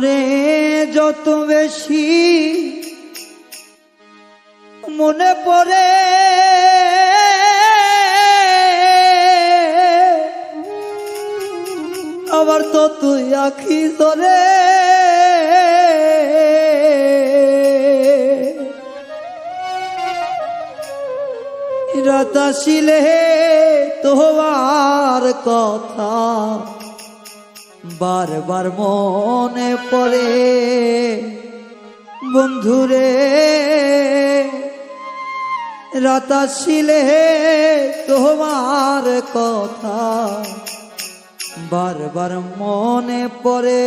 তোরে যত বেশি মনে পড়ে। আবার তো তুই আখি ধরে। রাতাশিলে তোমার কথা বারবার মনে পড়ে। বন্ধুরে রাতাশিলে তোমার কথা বারবার মনে পড়ে।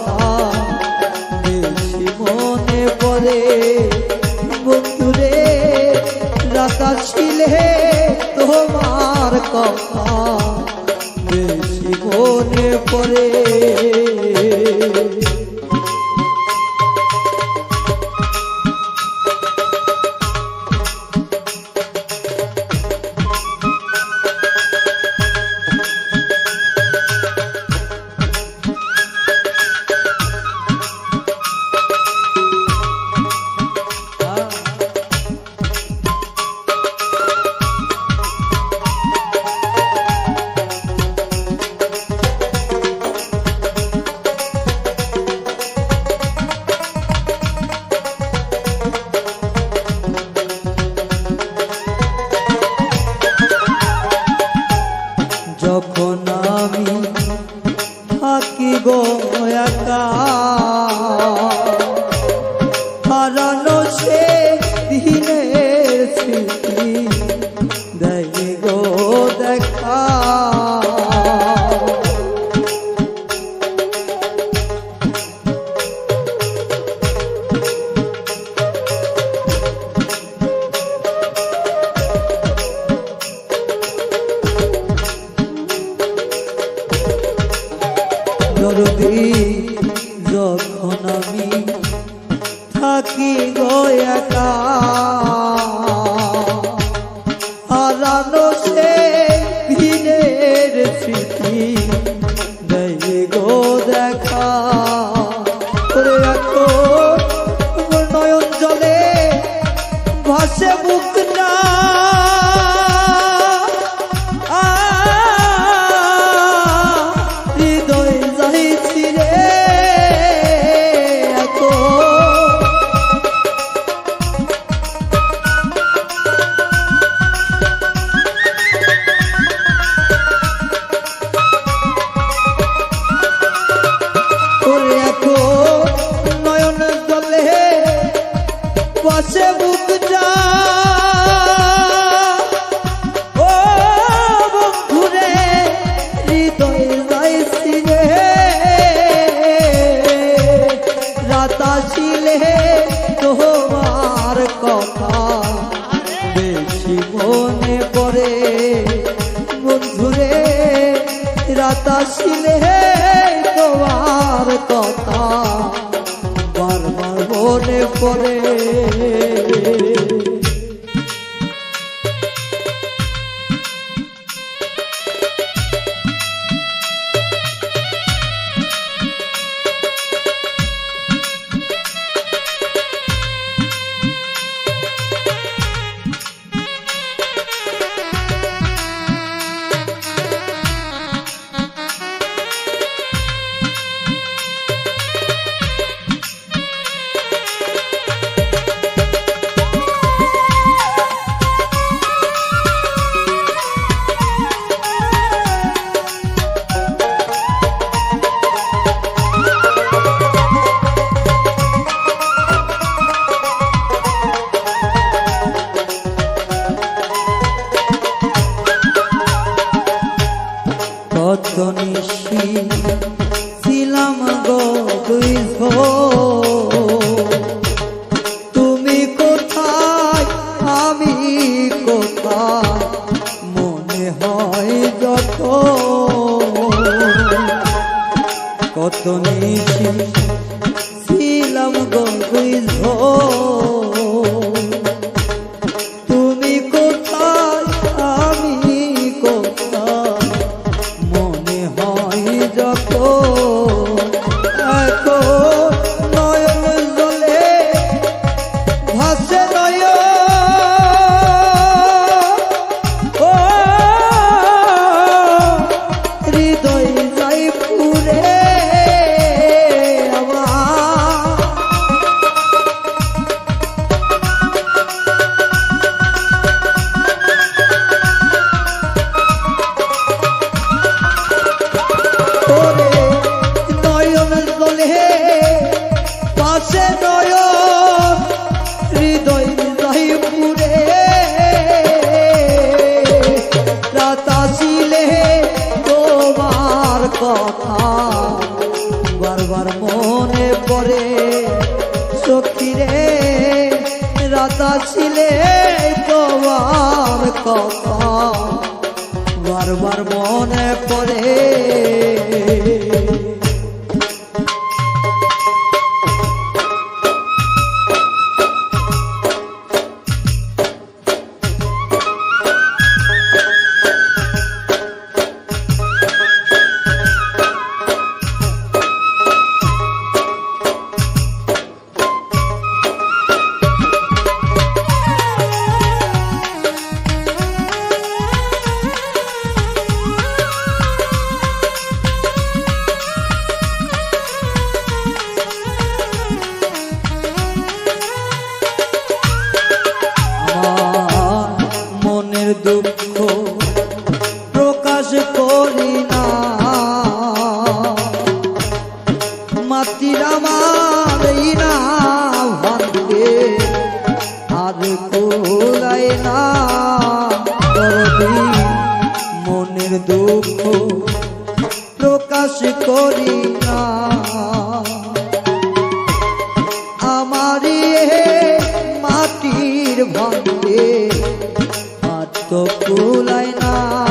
রাতাশিলে তোমার কথা বেশি মনে পড়ে। মনে পড়ে। বন্ধুরে রাতা শিলে তোমার কথা। বারবার মনে পড়ে। নিশি ছিলাম গো তুমি কোথায়, আমি কোথায়? মনে হয় যত। কত নিশি ছিলাম গো দুই সখীরে রাতা ছিলে তোমার কথা। বারবার মনে পড়ে। আর কোলাই না। মনের দুঃখ প্রকাশ করি না। আমারে মাটির ভাঙে আর তো না।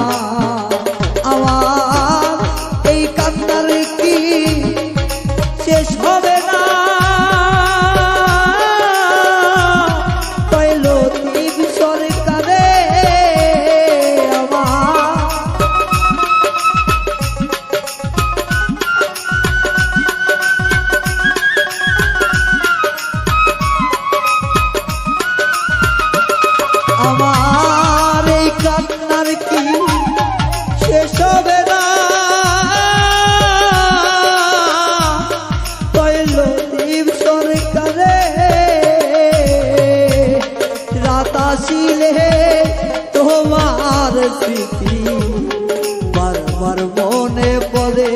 আসিলে তোমার স্মৃতি বারবার মনে পড়ে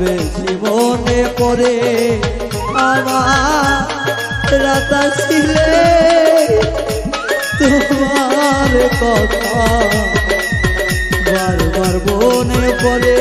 বেশি মনে পড়ে আমার রাতা ছিলে। তোমার কথা বারবার মনে পড়ে।